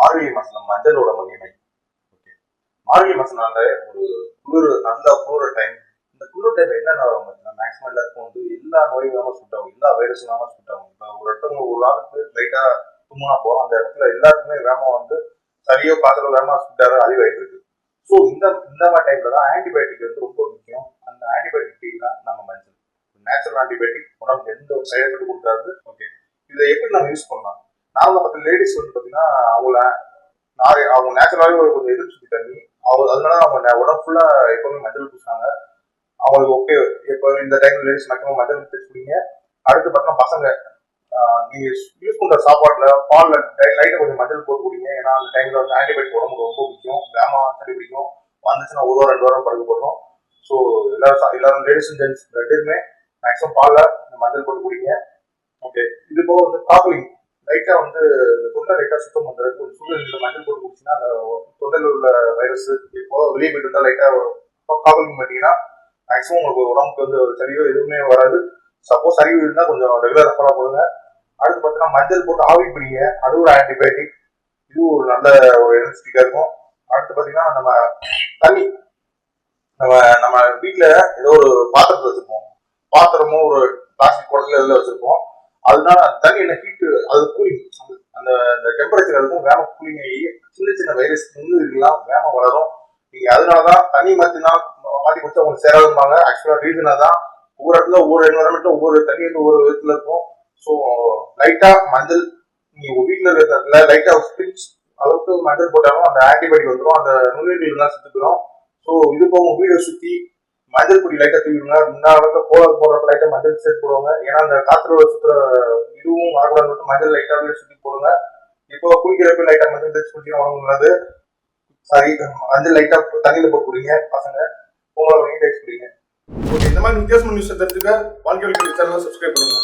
மார்கழி மாசம் மஞ்சளோட மகிமை. ஓகே மார்கழி மாசம்னால ஒரு குளிர் நல்ல குளிர் டைம் இந்த குளிர் டைம் என்ன ஆகும் பார்த்தீங்கன்னா மேக்ஸிமம் எல்லாருக்கும் வந்து எல்லா நோயும் இல்லாமல் சுட்டாங்க எல்லா வைரஸ் இல்லாமல் சுட்டாங்க இப்போ ஒரு இடத்துல ஒரு நாளுக்கு லைட்டா தும்முனா போகும் அந்த இடத்துல எல்லாருக்குமே வேகம் வந்து சரியோ காய்ச்சலோ வேமா சூட்டாக அதிகமாயிட்டு இருக்கு. ஸோ இந்த இந்த மாதிரி டைம்ல தான் ஆன்டிபயோட்டிக் வந்து ரொம்ப முக்கியம். அந்த ஆன்டிபயோட்டிக் தான் நம்ம மஞ்சள். நேச்சுரல் ஆன்டிபயோட்டிக் உடம்புக்கு எந்த ஒரு சைடு எஃபெக்ட் கொடுக்காது. ஓகே இதை எப்படி நம்ம யூஸ் பண்ணலாம்? நார்மலாக பார்த்த லேடிஸ் வந்து பார்த்தீங்கன்னா அவங்கள நாளை அவங்க நேச்சுரலாகவே ஒரு கொஞ்சம் எதிர்ப்பு சக்தி தண்ணி அவங்க அதனால அவங்க உடம்பு ஃபுல்லாக எப்பவுமே மஞ்சள் பூசினாங்க அவங்களுக்கு ஓகே இப்போ இந்த டைம்ல லேடிஸ் மேக்ஸிமம் மஞ்சள் தேய்ச்சி குடிங்க. அடுத்து பார்த்தீங்கன்னா பசங்க நீங்கள் நீங்க யூஸ் பண்ற சாப்பாடுல பால்ல லைட்டா கொஞ்சம் மஞ்சள் போட்டு குடிங்க. ஏன்னா அந்த டைம்ல வந்து ஆன்டிபயோட்டிக் உடம்புக்கு ரொம்ப முக்கியம். வேமா சளி பிடிக்கும். வந்துச்சுன்னா ஒரு வாரம் ரெண்டு வாரம் படுக்க போடுறோம் ஸோ எல்லாரும் எல்லாரும் லேடிஸ் அண்ட் ஜென்ட்ஸ் ரெண்டுமே மேக்ஸிமம் பால்ல மஞ்சள் போட்டு குடிங்க. ஓகே இது போக வந்து காக்லிங் லைட்டா வந்து இந்த தொண்டை லைட்டா சுத்தம் பண்றதுக்கு ஒரு சூழல் மஞ்சள் போட்டு குடிச்சுன்னா அந்த தொண்டையில் உள்ள வைரஸ் இப்போ வெளியே போயிட்டு இருந்தா லைட்டா காக்லிங் பண்ணிட்டீங்கன்னா மேக்ஸிமம் உங்களுக்கு உடம்புக்கு வந்து ஒரு சளியோ எதுவுமே வராது. சப்போஸ் சளி இருந்தா கொஞ்சம் ரெகுலராக ஃபாலோ பண்ணுங்க. அடுத்து பார்த்தீங்கன்னா மஞ்சள் போட்டு ஆவி பிடிங்க. அது ஒரு ஆன்டிபயோட்டிக் இது ஒரு நல்ல ஒரு எனர்ஜெட்டிக்கா இருக்கும். அடுத்து பார்த்தீங்கன்னா நம்ம தண்ணி. நம்ம நம்ம வீட்டில் ஏதோ ஒரு பாத்திரத்தை வச்சுருப்போம். பாத்திரமும் ஒரு பிளாஸ்டிக் குடத்துல இதில் வச்சுருப்போம். அதனால அந்த தண்ணி என்ன ஹீட்டு அது கூலிங் அந்த அந்த டெம்பரேச்சர் இருக்கும். வேம கூலிங் ஆகி சின்ன சின்ன வைரஸ் நுண்ணுயிர்கள்லாம் வேம வளரும். நீங்க அதனாலதான் தண்ணி மாத்தினா மாத்தி குடிச்சா உங்களுக்கு சேராதுமாங்க ஆக்சுவலா ரீசனா தான் ஒவ்வொரு இடத்துல ஒவ்வொரு என்வரன்மெண்ட்ல ஒவ்வொரு தண்ணி வந்து ஒவ்வொரு விதத்துல இருக்கும். ஸோ லைட்டா மஞ்சள் நீங்க உங்க வீட்டுல இருக்கிறதுல லைட்டா பிஞ்ச் அளவுக்கு மஞ்சள் போட்டாலும் அந்த ஆன்டிபயோட்டிக் வந்துடும் அந்த நுண்ணுயிர்கள் எல்லாம் செத்துக்கிறோம் ஸோ இது போக உங்க வீடை சுத்தி மஞ்சள் பொடி லைட்டா தூக்கிடுங்க. முன்னாடி கோலம் போடுறப்ப லைட்டா மஞ்சள் சேர்த்து போடுவாங்க. ஏன்னா அந்த காத்துல சுத்துற இதுவும் வரக்கூடாது மஞ்சள் லைட்டாவே சுத்தி போடுங்க. இப்போ குளிக்கிறப்ப லைட்டா மஞ்சள் தேய்ச்சி குடிச்சா உடம்பு நல்லது. சரி மஞ்சள் லைட்டா தண்ணியில போட்டு குடிங்க பசங்க. உங்களை தேய்ச்சி குடிங்க. ஓகே இந்த மாதிரி வித்தியாசமான நியூஸ் தெரிஞ்சுக்க வாழ்க்கை சேனலை சப்ஸ்கிரைப் பண்ணுங்க.